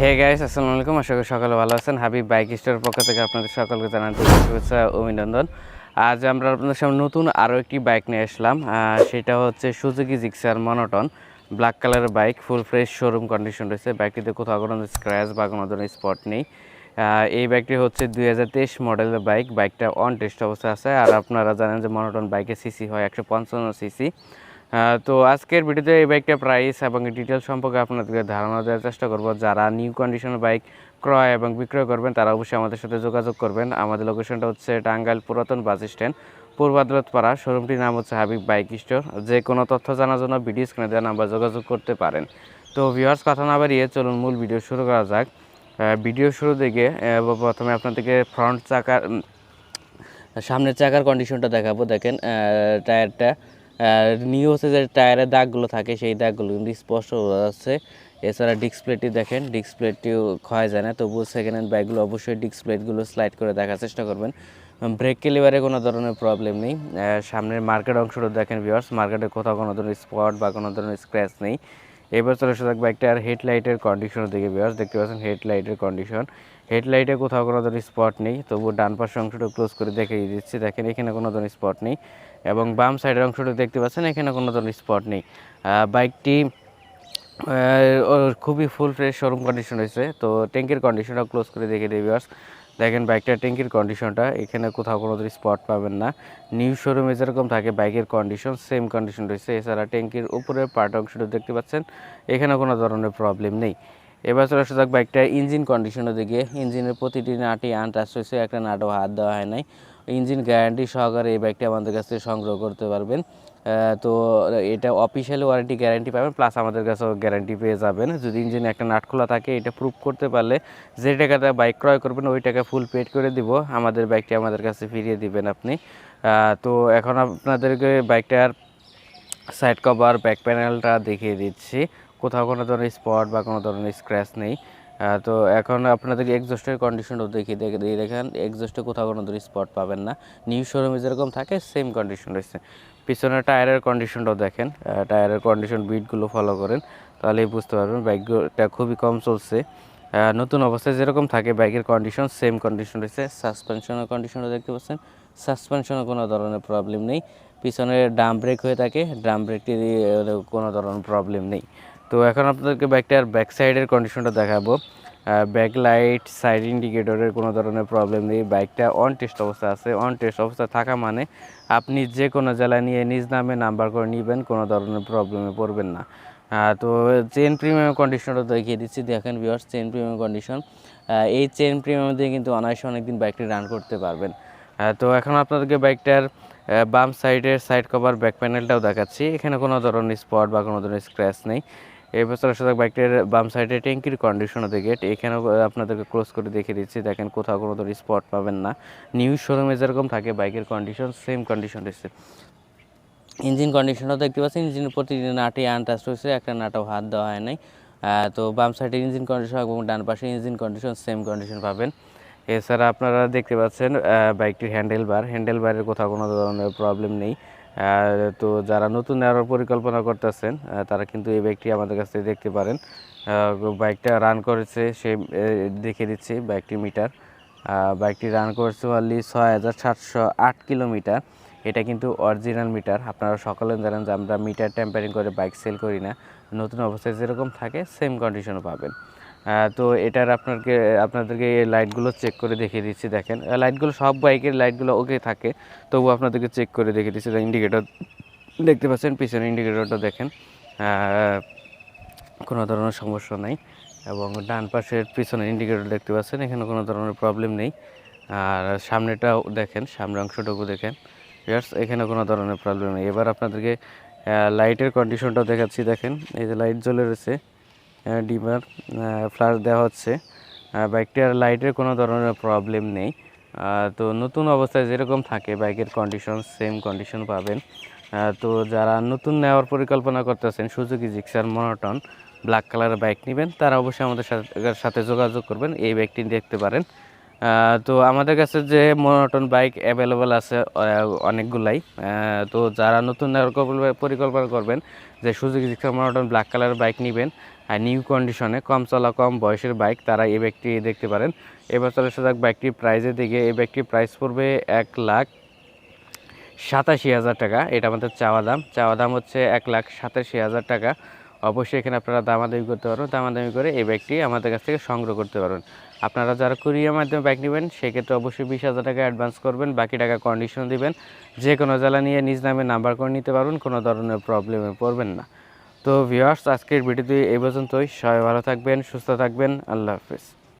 Hey guys আসসালামু আলাইকুম আশা করি সকালে ভালো আছেন। হাবিব বাইক স্টোরের পক্ষ থেকে আপনাদের সকলকে জানাতে শুভেচ্ছা অভিনন্দন। আজ আমরা আপনাদের সামনে নতুন আরও একটি বাইক নিয়ে আসলাম। সেটা হচ্ছে সুজুকি জিক্সার মনোটন ব্ল্যাক কালারের bike full fresh showroom condition রয়েছে। বাইকটিতে কোথাও কোনো স্ক্র্যাচ বা কোনো ধরনের স্পট নেই। এই বাইকটি হচ্ছে দুই হাজার তেইশ মডেলের বাইক বাইকটা অন টেস্ট অবস্থায় আছে। আর আপনারা জানেন যে মনোটন বাইকের সিসি হয় একশো পঞ্চান্ন সিসি তো আজকের ভিডিওতে এই বাইকটা প্রাইস এবং ডিটেলস সম্পর্কে আপনাদেরকে ধারণা দেওয়ার চেষ্টা করব। যারা নিউ কন্ডিশনের বাইক ক্রয় এবং বিক্রয় করবেন তারা অবশ্যই আমাদের সাথে যোগাযোগ করবেন। আমাদের লোকেশনটা হচ্ছে টাঙ্গাইল পুরাতন বাস স্ট্যান্ড পূর্বাদ্রতপাড়া শোরুমটির নাম হচ্ছে হাবিব বাইক স্টোর যে কোনো তথ্য জানার জন্য ভিডিও স্ক্রিনে দেওয়া নাম্বার যোগাযোগ করতে পারেন। তো ভিউয়ার্স কথা না বাড়িয়ে চলুন মূল ভিডিও শুরু করা যাক। ভিডিও শুরু আহ, প্রথমে আপনাদেরকে ফ্রন্ট চাকার সামনের চাকার কন্ডিশনটা দেখাবো। দেখেন আহ, টায়ারটা নিউ হচ্ছে যে টায়ারের দাগগুলো থাকে, সেই দাগগুলো কিন্তু স্পষ্ট বোঝা যাচ্ছে। এছাড়া ডিসপ্লেটি দেখেন ডিসপ্লেটিও ক্ষয় যায় না, তবুও সেকেন্ড হ্যান্ড বাইকগুলো অবশ্যই ডিসপ্লেটগুলো স্লাইড করে দেখার চেষ্টা করবেন। ব্রেক কেলিভারে কোনো ধরনের প্রবলেম নেই। সামনের মার্কেট অংশটা দেখেন ভিওয়ার্স মার্কেটে কোথাও কোনো ধরনের স্পট বা কোনো ধরনের স্ক্র্যাচ নেই। এবার চলে আসা যাক বাইকটার হেডলাইটের কন্ডিশনের দিকে ভিউয়ার্স দেখতে পাচ্ছেন হেডলাইটের কন্ডিশন হেডলাইটে কোথাও কোনো ধরনের স্পট নেই তবু ডান পাশের অংশটা ক্লোজ করে দেখিয়ে দিচ্ছি। দেখেন, এখানে কোনো ধরনের স্পট নেই এবং বাম সাইডের অংশটা দেখতে পাচ্ছেন, এখানে কোনো ধরনের স্পট নেই। বাইকটি খুবই ফুল ফ্রেশ শোরুম কন্ডিশন হয়েছে তো ট্যাঙ্কের কন্ডিশনটা ক্লোজ করে দেখে দিই ভিউয়ার্স দেখেন বাইকটার ট্যাঙ্কির কন্ডিশনটা এখানে কোথাও কোনো স্পট পাবেন না। নিউ শোরুমে যেরকম থাকে, বাইকের কন্ডিশন সেম কন্ডিশন রয়েছে। এছাড়া ট্যাঙ্কির উপরে পার্ট অংশটা দেখতে পাচ্ছেন, এখানে কোনো ধরনের প্রবলেম নেই। এবার চলে আসা যাক বাইকটা ইঞ্জিন কন্ডিশনের দিকে। ইঞ্জিনের প্রতিটি নাটি আনটাচ হয়েছে, একটা নাটও হাত দেওয়া হয় নাই। ইঞ্জিন গ্যারান্টি সহকারে এই বাইকটি আমাদের কাছ থেকে সংগ্রহ করতে পারবেন। তো এটা অফিসিয়ালি ওয়ারেন্টি গ্যারান্টি পাবেন প্লাস আমাদের কাছেও গ্যারান্টি পেয়ে যাবেন। যদি ইঞ্জিন একটা নাট খোলা থাকে, এটা প্রুভ করতে পারলে যে টাকাতে বাইক ক্রয় করবেন, ওই টাকা ফুল পেড করে দিব। আমাদের বাইকটি আমাদের কাছে ফিরিয়ে দিবেন আপনি। তো এখন আপনাদেরকে বাইকটার সাইড কভার ব্যাক প্যানেলটা দেখিয়ে দিচ্ছি। কোথাও কোনো ধরনের স্পট বা কোনো ধরনের স্ক্র্যাচ নেই। তো এখন আপনাদেরকে এক্সজস্টের কন্ডিশনও দেখে দিয়ে দেখেন এক্সজস্টে কোথাও কোনো ধরনের স্পট পাবেন না। নিউ শোরুমে যেরকম থাকে সেম কন্ডিশন রয়েছে। পিছনের টায়ারের কন্ডিশনটাও দেখেন টায়ারের কন্ডিশন বিটগুলো ফলো করেন, তাহলেই বুঝতে পারবেন বাইকটা খুবই কম চলছে। নতুন অবস্থায় যেরকম থাকে, বাইকের কন্ডিশন সেম কন্ডিশন রয়েছে। সাসপেনশনের কন্ডিশনও দেখতে পাচ্ছেন। সাসপেনশনে কোনো ধরনের প্রবলেম নেই। পিছনে ডাম ব্রেক হয়ে থাকে ড্রাম ব্রেকটি কোনো ধরনের প্রবলেম নেই। তো এখন আপনাদেরকে বাইকটার ব্যাক সাইডের কন্ডিশনটা দেখাবো। ব্যাক লাইট সাইড ইন্ডিকেটরের কোনো ধরনের প্রবলেম নেই। বাইকটা অন টেস্ট অবস্থা আছে। অন টেস্ট অবস্থা থাকা মানে আপনি যে কোনো জেলা নিয়ে নিজ নামে নাম্বার করে নেবেন, কোনো ধরনের প্রবলেমে পড়বেন না। তো চেন প্রিমিয়াম কন্ডিশনটা দেখিয়ে দিচ্ছি। দেখেন ভিওর্স চেন প্রিমিয়াম কন্ডিশন এই চেন প্রিমিয়াম দিয়ে কিন্তু অনায়াসে অনেকদিন বাইকটি রান করতে পারবেন। তো এখন আপনাদেরকে বাইকটার বাম সাইডের সাইড কভার ব্যাক প্যানেলটাও দেখাচ্ছি। এখানে কোনো ধরনের স্পট বা কোনো ধরনের স্ক্র্যাচ নেই। এই বছর সাথে বাইকটার বাম সাইডে ট্যাঙ্কির কন্ডিশনও দেখে, এখানেও আপনাদেরকে ক্লোজ করে দেখিয়ে দিচ্ছি। দেখেন কোথাও কোনো ধরনের স্পট পাবেন না। নিউ শোরুমে যেরকম থাকে, বাইকের কন্ডিশন সেম কন্ডিশন রয়েছে। ইঞ্জিন কন্ডিশনও দেখতে পাচ্ছেন ইঞ্জিনের প্রতিদিন নাটে আনটাচ রয়েছে, একটা নাটাও হাত দেওয়া হয় নাই। তো বাম সাইডে ইঞ্জিন কন্ডিশন এবং ডান পাশে ইঞ্জিন কন্ডিশন সেম কন্ডিশন পাবেন। এছাড়া আপনারা দেখতে পাচ্ছেন বাইকটির হ্যান্ডেল বার হ্যান্ডেল বারের কোথাও কোনো ধরনের প্রবলেম নেই। তো যারা নতুন নেওয়ার পরিকল্পনা করতেছেন তারা কিন্তু এই বাইকটি আমাদের কাছ থেকে দেখতে পারেন। বাইকটা রান করেছে সে দেখে দিচ্ছি বাইকটি মিটার বাইকটি রান করেছে অনলি ছয় হাজার সাতশো আট কিলোমিটার। এটা কিন্তু অরিজিনাল মিটার আপনারা সকলে জানেন যে আমরা মিটার টেম্পারিং করে বাইক সেল করি না। নতুন অবস্থায় যেরকম থাকে সেম কন্ডিশনও পাবেন। তো এটার আপনাকে আপনাদেরকে এই লাইটগুলো চেক করে দেখিয়ে দিচ্ছি, দেখেন। লাইটগুলো সব বাইকের লাইটগুলো ওকে থাকে, তবু আপনাদেরকে চেক করে দেখিয়ে দিচ্ছি। ইন্ডিকেটর দেখতে পাচ্ছেন, পিছনে ইন্ডিকেটরটা দেখেন। কোনো ধরনের সমস্যা নেই। এবং ডান পাশের পিছনে ইন্ডিকেটর দেখতে পাচ্ছেন, এখানে কোনো ধরনের প্রবলেম নেই। আর সামনেটাও দেখেন, সামনের অংশটুকু দেখেন। ইয়ার্স এখানে কোনো ধরনের প্রবলেম নেই। এবার আপনাদেরকে লাইটের কন্ডিশনটাও দেখাচ্ছি, দেখেন। এই যে লাইট জ্বলে রয়েছে। ডিমার ফ্ল্যাশ দেওয়া হচ্ছে। বাইকটি আর লাইটের কোনো ধরনের প্রবলেম নেই। তো নতুন অবস্থায় যেরকম থাকে, বাইকের কন্ডিশন সেম কন্ডিশন পাবেন। তো যারা নতুন নেওয়ার পরিকল্পনা করতেছেন, সুজুকি, জিক্সার, মনোটন ব্ল্যাক কালারের বাইক নেবেন, তারা অবশ্যই আমাদের সাথে- যোগাযোগ করবেন। এই বাইকটি দেখতে পারেন। তো আমাদের কাছে যে মনোটন বাইক অ্যাভেলেবল আছে অনেকগুলাই। তো যারা নতুন পরিকল্পনা করবেন যে সুযোগ Gixxer monotone black colour bike নেবেন, আর নিউ কন্ডিশনে কম চলা, কম বয়সের বাইক তারা এই বাইকটি দেখতে পারেন। এবার চলে সাথে বাইকটির প্রাইজের দিকে। এই বাইকটির প্রাইস পড়বে এক লাখ সাতাশি হাজার টাকা। এটা আমাদের চাওয়া দাম। চাওয়া দাম হচ্ছে এক লাখ সাতাশি হাজার টাকা। অবশ্যই এখানে আপনারা দামাদামি করতে পারবেন, দামাদামি করে এই ব্যাগটি আমাদের কাছ থেকে সংগ্রহ করতে পারবেন। আপনারা যারা কুরিয়ার মাধ্যমে ব্যাগ নেবেন, সেক্ষেত্রে অবশ্যই বিশ হাজার টাকা অ্যাডভান্স করবেন, বাকি টাকা কন্ডিশন দিবেন। যে কোনো জেলা নিয়ে নিজ নামে নাম্বার করে নিতে পারবেন, কোনো ধরনের প্রবলেমে পড়বেন না। তো ভিওয়ার্স আজকের ভিডিওটি এই পর্যন্তই। সবাই ভালো থাকবেন, সুস্থ থাকবেন। আল্লাহ হাফিজ।